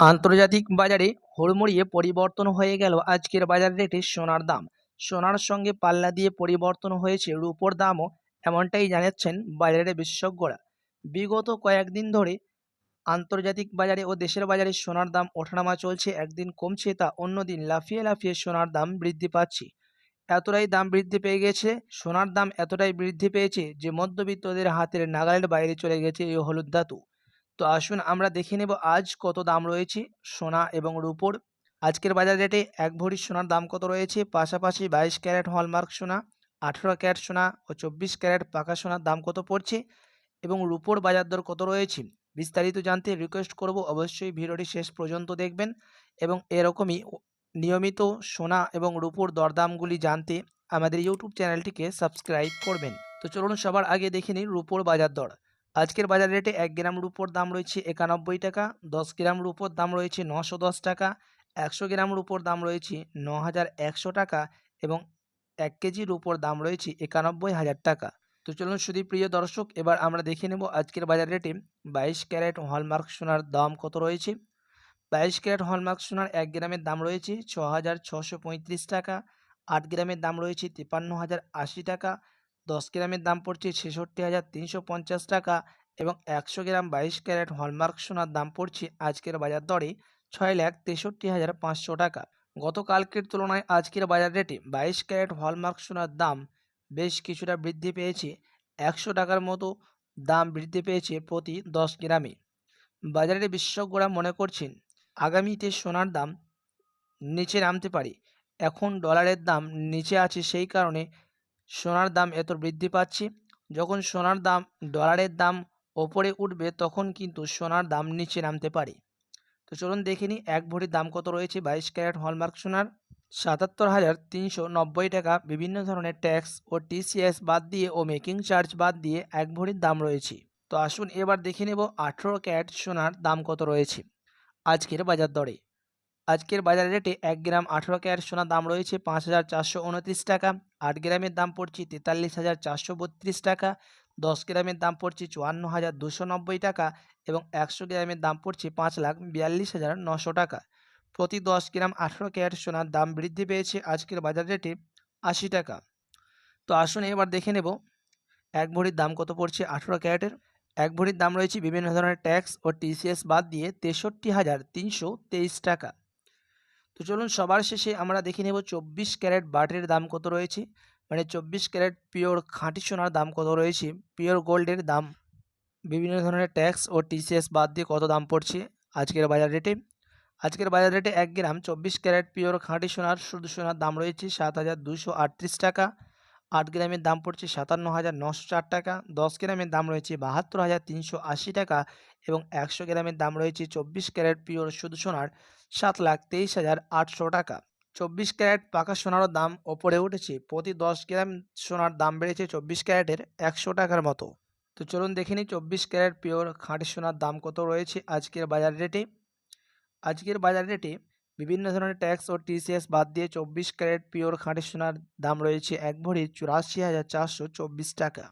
আন্তর্জাতিক বাজারে হুড়মুড়িয়ে পরিবর্তন হয়ে গেল আজকের বাজার রেটে সোনার দাম। সোনার সঙ্গে পাল্লা দিয়ে পরিবর্তন হয়েছে রূপোর দামও, এমনটাই জানাচ্ছেন বাজারের বিশেষজ্ঞরা। বিগত কয়েকদিন ধরে আন্তর্জাতিক বাজারে ও দেশের বাজারে সোনার দাম ওঠানামা চলছে, একদিন কমছে তা অন্যদিন লাফিয়ে লাফিয়ে সোনার দাম বৃদ্ধি পাচ্ছে। এতটাই দাম বৃদ্ধি পেয়ে গেছে, সোনার দাম এতটাই বৃদ্ধি পেয়েছে যে মধ্যবিত্তদের হাতের নাগালের বাইরে চলে গেছে এই হলুদ ধাতু। তো আসুন আমরা দেখে নেব আজ কত দাম রয়েছে সোনা এবং রূপোর। আজকের বাজার রেটে এক ভরি সোনার দাম কত রয়েছে? পাশাপাশি বাইশ ক্যারেট হলমার্ক সোনা, আঠেরো ক্যারেট সোনা ও চব্বিশ ক্যারেট পাকা সোনার দাম কত পড়ছে? এবং রূপোর বাজার দর কত রয়েছে? বিস্তারিত জানতে রিকোয়েস্ট করব অবশ্যই ভিডিওটি শেষ পর্যন্ত দেখবেন এবং এরকমই নিয়মিত সোনা এবং রূপোর দরদামগুলি জানতে আমাদের ইউটিউব চ্যানেলটিকে সাবস্ক্রাইব করবেন। তো চলুন সবার আগে দেখে নিই রূপোর বাজার দর। আজকের বাজার রেটে এক গ্রাম রূপোর দাম রয়েছে একানব্বই টাকা, দশ গ্রাম রূপোর দাম রয়েছে নশো দশ টাকা, একশো গ্রাম রূপোর দাম রয়েছে ন হাজার একশো টাকা এবং এক কেজি রূপোর দাম রয়েছে একানব্বই হাজার টাকা। তো চলুন শুধু প্রিয় দর্শক, এবার আমরা দেখে নেব আজকের বাজার রেটে বাইশ ক্যারেট হলমার্ক সোনার দাম কত রয়েছে। বাইশ ক্যারেট হলমার্ক সোনার এক গ্রামের দাম রয়েছে ছ হাজার ছশো পঁয়ত্রিশ টাকা, আট গ্রামের দাম রয়েছে তিপ্পান্ন হাজার আশি টাকা দশ গ্রামের দাম পড়ছে ছেষট্টি হাজার তিনশো পঞ্চাশ টাকা এবং একশো গ্রাম বাইশ ক্যারেট হলমার্ক সোনার দাম পড়ছে আজকের বাজার দরে ছয় লাখ তেষট্টি হাজার পাঁচশো টাকা। গতকালকের তুলনায় আজকের বাজার রেটে বাইশ ক্যারেট হলমার্ক সোনার দাম বেশ কিছুটা বৃদ্ধি পেয়েছে। একশো টাকার মতো দাম বৃদ্ধি পেয়েছে প্রতি দশ গ্রামে। বাজারের বিশেষজ্ঞরা মনে করছেন, আগামীতে সোনার দাম নিচে নামতে পারে। এখন ডলারের দাম নিচে আছে সেই কারণে সোনার দাম এত বৃদ্ধি পাচ্ছে? যখন সোনার দাম, ডলারের দাম ওপরে উঠবে, তখন কিন্তু সোনার দাম নিচে নামতে পারে। তো চলুন দেখে নিই, এক ভরির দাম কত রয়েছে? বাইশ ক্যারেট হলমার্ক সোনার, সাতাত্তর হাজার তিনশো নব্বই টাকা। বিভিন্ন ধরনের ট্যাক্স ও টিসিএস বাদ দিয়ে ও মেকিং চার্জ বাদ দিয়ে এক ভরির দাম রয়েছে। তো আসুন এবার দেখে নেব, আঠেরো ক্যারেট সোনার দাম কত রয়েছে? আজকের বাজার দরে। আজকের বাজার রেটে এক গ্রাম আঠেরো ক্যারেট সোনার দাম রয়েছে পাঁচ হাজার চারশো উনত্রিশ টাকা। আট গ্রামের দাম পড়ছে তেতাল্লিশ হাজার চারশো বত্রিশ টাকা, দশ গ্রামের দাম পড়ছে চুয়ান্ন হাজার দুশো নব্বই টাকা এবং একশো গ্রামের দাম পড়ছে পাঁচ লাখ বিয়াল্লিশ হাজার নশো টাকা। প্রতি দশ গ্রাম আঠেরো ক্যারেট সোনার দাম বৃদ্ধি পেয়েছে আজকের বাজার রেটে আশি টাকা। তো আসুন এবার দেখে নেব, এক ভরির দাম কত পড়ছে আঠেরো ক্যারেটের? এক ভরির দাম রয়েছে বিভিন্ন ধরনের ট্যাক্স ও টিসিএস বাদ দিয়ে তেষট্টি হাজার তিনশো তেইশ টাকা। তো চলুন সবার শেষে আমরা দেখে নেব চব্বিশ ক্যারেট বাটের দাম কত রয়েছে। মানে চব্বিশ ক্যারেট পিওর খাঁটি সোনার দাম কত রয়েছে? পিওর গোল্ডের দাম, বিভিন্ন ধরনের ট্যাক্স ও টিসিএস বাদ দিয়ে কত দাম পড়ছে আজকের বাজার রেটে? আজকের বাজার রেটে এক গ্রাম চব্বিশ ক্যারেট পিওর খাঁটি সোনার শুধু সোনার দাম রয়েছে সাত হাজার দুশো আটত্রিশ টাকা। আট গ্রামের দাম পড়ছে সাতান্ন হাজার নশো চার টাকা, দশ গ্রামের দাম রয়েছে বাহাত্তর হাজার তিনশো আশি টাকা এবং একশো গ্রামের দাম রয়েছে চব্বিশ ক্যারেট পিওর শুধু সোনার সাত লাখ তেইশ হাজার আটশো টাকা। চব্বিশ ক্যারেট পাকা সোনারও দাম ওপরে উঠেছে, প্রতি দশ গ্রাম সোনার দাম বেড়েছে চব্বিশ ক্যারেটের একশো টাকার মতো। তো চলুন দেখে নিই চব্বিশ ক্যারেট পিওর খাঁটি সোনার দাম কত রয়েছে আজকের বাজার রেটে। আজকের বাজার রেটে বিভিন্ন ধরনের ট্যাক্স ও টিসিএস বাদ দিয়ে চব্বিশ ক্যারেট পিওর খাঁটি সোনার দাম রয়েছে এক ভরি চুরাশি হাজার চারশো চব্বিশ টাকা।